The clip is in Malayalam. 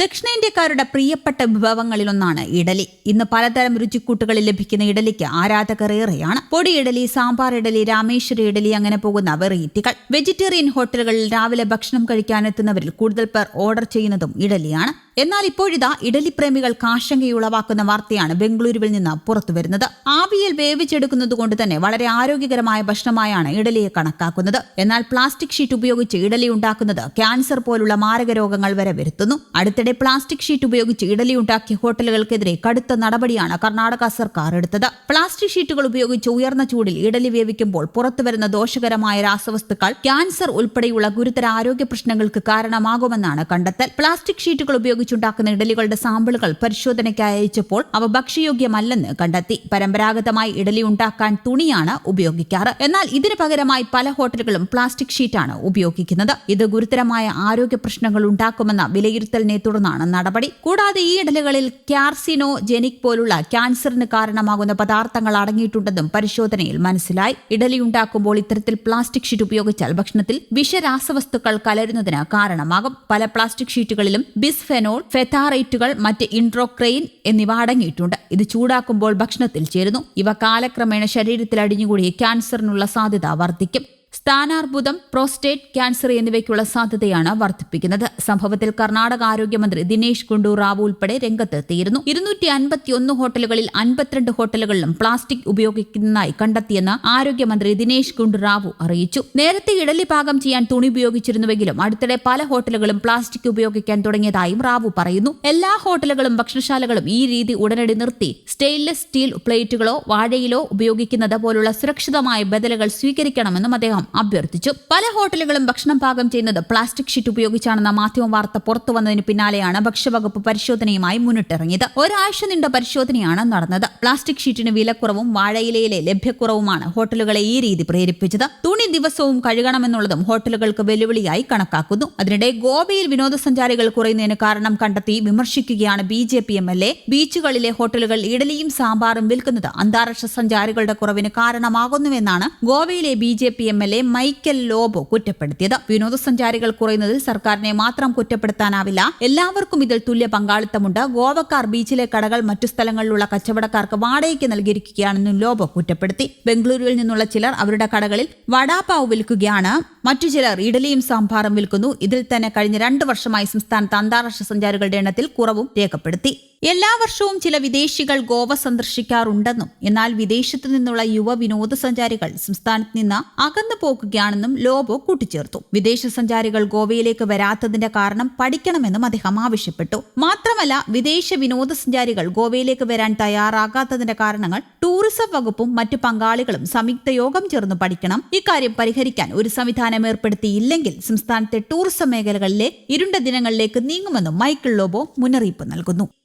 ദക്ഷിണേന്ത്യക്കാരുടെ പ്രിയപ്പെട്ട വിഭവങ്ങളിലൊന്നാണ് ഇഡലി. ഇന്ന് പലതരം രുചിക്കൂട്ടുകളിൽ ലഭിക്കുന്ന ഇഡലിക്ക് ആരാധകർ ഏറെയാണ്. പൊടി ഇഡലി സാമ്പാർ ഇഡലി രാമേശ്വരി ഇഡലി അങ്ങനെ പോകുന്ന വെറൈറ്റികൾ. വെജിറ്റേറിയൻ ഹോട്ടലുകളിൽ രാവിലെ ഭക്ഷണം കഴിക്കാനെത്തുന്നവരിൽ കൂടുതൽ പേർ ഓർഡർ ചെയ്യുന്നതും ഇഡലിയാണ്. എന്നാൽ ഇപ്പോഴിതാ ഇഡലി പ്രേമികൾക്ക് ആശങ്കയുളവാക്കുന്ന വാർത്തയാണ് ബംഗളൂരുവിൽ നിന്ന് പുറത്തു വരുന്നത്. ആവിയിൽ വേവിച്ചെടുക്കുന്നത് കൊണ്ട് തന്നെ വളരെ ആരോഗ്യകരമായ ഭക്ഷണമായാണ് ഇഡലിയെ കണക്കാക്കുന്നത്. എന്നാൽ പ്ലാസ്റ്റിക് ഷീറ്റ് ഉപയോഗിച്ച് ഇഡലി ഉണ്ടാക്കുന്നത് ക്യാൻസർ പോലുള്ള മാരക രോഗങ്ങൾ വരെ വരുത്തുന്നു. അടുത്തിടെ പ്ലാസ്റ്റിക് ഷീറ്റ് ഉപയോഗിച്ച് ഇഡലി ഉണ്ടാക്കിയ ഹോട്ടലുകൾക്കെതിരെ കടുത്ത നടപടിയാണ് കർണാടക സർക്കാർ എടുത്തത്. പ്ലാസ്റ്റിക് ഷീറ്റുകൾ ഉപയോഗിച്ച് ഉയർന്ന ചൂടിൽ ഇഡലി വേവിക്കുമ്പോൾ പുറത്തുവരുന്ന ദോഷകരമായ രാസവസ്തുക്കൾ ക്യാൻസർ ഉൾപ്പെടെയുള്ള ഗുരുതര ആരോഗ്യ പ്രശ്നങ്ങൾക്ക് കാരണമാകുമെന്നാണ് കണ്ടെത്തൽ. പ്ലാസ്റ്റിക് ഷീറ്റുകൾ ഉപയോഗിച്ചുണ്ടാക്കുന്ന ഇഡലികളുടെ സാമ്പിളുകൾ പരിശോധനയ്ക്കായി അയച്ചപ്പോൾ അവ ഭക്ഷ്യയോഗ്യമല്ലെന്ന് കണ്ടെത്തി. പരമ്പരാഗതമായി ഇഡലി ഉണ്ടാക്കാൻ തുണിയാണ് ഉപയോഗിക്കാറ്. എന്നാൽ ഇതിന് പകരമായി പല ഹോട്ടലുകളും പ്ലാസ്റ്റിക് ഷീറ്റാണ് ഉപയോഗിക്കുന്നത്. ഇത് ഗുരുതരമായ ആരോഗ്യ പ്രശ്നങ്ങൾ ഉണ്ടാക്കുമെന്ന വിലയിരുത്തലിനെ തുടർന്നാണ് നടപടി. കൂടാതെ ഈ ഇഡലുകളിൽ ക്യാർസിനോ ജെനിക് പോലുള്ള ക്യാൻസറിന് കാരണമാകുന്ന പദാർത്ഥങ്ങൾ അടങ്ങിയിട്ടുണ്ടെന്നും പരിശോധനയിൽ മനസ്സിലായി. ഇഡലി ഉണ്ടാക്കുമ്പോൾ ഇത്തരത്തിൽ പ്ലാസ്റ്റിക് ഷീറ്റ് ഉപയോഗിച്ചാൽ ഭക്ഷണത്തിൽ വിഷരാസവസ്തുക്കൾ കലരുന്നതിന് കാരണമാകും. പല പ്ലാസ്റ്റിക് ഷീറ്റുകളിലും ബിസ്ഫെനോൾ ഫെത്താറേറ്റുകൾ മറ്റ് ഇൻട്രോക്രെയിൻ എന്നിവ അടങ്ങിയിട്ടുണ്ട്. ഇത് ചൂടാക്കുമ്പോൾ ഭക്ഷണത്തിൽ ചേരുന്നു. ഇവ കാലക്രമേണ ശരീരത്തിൽ അടിഞ്ഞുകൂടി ക്യാൻസറിനുള്ള സാധ്യത വർദ്ധിക്കും. സ്ഥാനാർബുദം പ്രോസ്റ്റേറ്റ് ക്യാൻസർ എന്നിവയ്ക്കുള്ള സാധ്യതയാണ് വർദ്ധിപ്പിക്കുന്നത്. സംഭവത്തിൽ കർണാടക ആരോഗ്യമന്ത്രി ദിനേശ് ഗുണ്ടു റാവു ഉൾപ്പെടെ രംഗത്തെത്തിയിരുന്നു ഇരുന്നൂറ്റി അൻപത്തിയൊന്ന് ഹോട്ടലുകളിൽ അൻപത്തിരണ്ട് ഹോട്ടലുകളിലും പ്ലാസ്റ്റിക് ഉപയോഗിക്കുന്നതായി കണ്ടെത്തിയെന്ന് ആരോഗ്യമന്ത്രി ദിനേശ് ഗുണ്ടു റാവു അറിയിച്ചു. നേരത്തെ ഇഡലി പാകം ചെയ്യാൻ തുണി ഉപയോഗിച്ചിരുന്നുവെങ്കിലും അടുത്തിടെ പല ഹോട്ടലുകളും പ്ലാസ്റ്റിക് ഉപയോഗിക്കാൻ തുടങ്ങിയതായും റാവു പറയുന്നു. എല്ലാ ഹോട്ടലുകളും ഭക്ഷണശാലകളും ഈ രീതി ഉടനടി നിർത്തി. സ്റ്റെയിൻലെസ് സ്റ്റീൽ പ്ലേറ്റുകളോ വാഴയിലോ ഉപയോഗിക്കുന്നത് പോലുള്ള സുരക്ഷിതമായ ബദലുകൾ സ്വീകരിക്കണമെന്നും അദ്ദേഹം അഭ്യർത്ഥിച്ചു. പല ഹോട്ടലുകളും ഭക്ഷണം പാകം ചെയ്യുന്നത് പ്ലാസ്റ്റിക് ഷീറ്റ് ഉപയോഗിച്ചാണെന്ന മാധ്യമ വാർത്ത പുറത്തു വന്നതിന് പിന്നാലെയാണ് ഭക്ഷ്യവകുപ്പ് പരിശോധനയുമായി മുന്നിട്ടിറങ്ങിയത്. ഒരാഴ്ച നീണ്ട പരിശോധനയാണ് നടന്നത്. പ്ലാസ്റ്റിക് ഷീറ്റിന് വിലക്കുറവും വാഴയിലയിലെ ലഭ്യക്കുറവുമാണ് ഹോട്ടലുകളെ ഈ രീതി പ്രേരിപ്പിച്ചത്. തുണി ദിവസവും കഴുകണമെന്നുള്ളതും ഹോട്ടലുകൾക്ക് വെല്ലുവിളിയായി കണക്കാക്കുന്നു. അതിനിടെ ഗോവയിൽ വിനോദസഞ്ചാരികൾ കുറയുന്നതിന് കാരണം കണ്ടെത്തി വിമർശിക്കുകയാണ് B J P M L A. ബീച്ചുകളിലെ ഹോട്ടലുകൾ ഇഡലിയും സാമ്പാറും വിൽക്കുന്നത് അന്താരാഷ്ട്ര സഞ്ചാരികളുടെ കുറവിന് കാരണമാകുന്നുവെന്നാണ് ഗോവയിലെ B J P M L A Michael Lobo കുറ്റപ്പെടുത്തിയത്. വിനോദസഞ്ചാരികൾ കുറയുന്നതിൽ സർക്കാരിനെ മാത്രം കുറ്റപ്പെടുത്താനാവില്ല. എല്ലാവർക്കും ഇതിൽ തുല്യ പങ്കാളിത്തമുണ്ട്. ഗോവക്കാർ ബീച്ചിലെ കടകൾ മറ്റു സ്ഥലങ്ങളിലുള്ള കച്ചവടക്കാർക്ക് വാടകയ്ക്ക് നൽകിയിരിക്കുകയാണെന്നും ലോബോ കുറ്റപ്പെടുത്തി. ബംഗളൂരുവിൽ നിന്നുള്ള ചിലർ അവരുടെ കടകളിൽ വടാപാവ് വിൽക്കുകയാണ്. മറ്റു ചിലർ ഇഡലിയും സാമ്പാറും വിൽക്കുന്നു. ഇതിൽ തന്നെ കഴിഞ്ഞ രണ്ടു വർഷമായി സംസ്ഥാനത്ത് അന്താരാഷ്ട്ര സഞ്ചാരികളുടെ എണ്ണത്തിൽ കുറവും രേഖപ്പെടുത്തി. എല്ലാ വർഷവും ചില വിദേശികൾ ഗോവ സന്ദർശിക്കാറുണ്ടെന്നും എന്നാൽ വിദേശത്തു നിന്നുള്ള യുവ വിനോദസഞ്ചാരികൾ സംസ്ഥാനത്ത് നിന്ന് അകന്നു പോകുകയാണെന്നും ലോബോ കൂട്ടിച്ചേർത്തു. വിദേശ സഞ്ചാരികൾ ഗോവയിലേക്ക് വരാത്തതിന്റെ കാരണം പഠിക്കണമെന്നും അദ്ദേഹം ആവശ്യപ്പെട്ടു. മാത്രമല്ല വിദേശ വിനോദസഞ്ചാരികൾ ഗോവയിലേക്ക് വരാൻ തയ്യാറാകാത്തതിന്റെ കാരണങ്ങൾ ടൂറിസം വകുപ്പും മറ്റു പങ്കാളികളും സംയുക്ത യോഗം ചേർന്ന് പഠിക്കണം. ഇക്കാര്യം പരിഹരിക്കാൻ ഒരു സംവിധാനം ഏർപ്പെടുത്തിയില്ലെങ്കിൽ സംസ്ഥാനത്തെ ടൂറിസം മേഖലകളിലെ ഇരുണ്ട ദിനങ്ങളിലേക്ക് നീങ്ങുമെന്നും മൈക്കിൾ ലോബോ മുന്നറിയിപ്പ് നൽകുന്നു.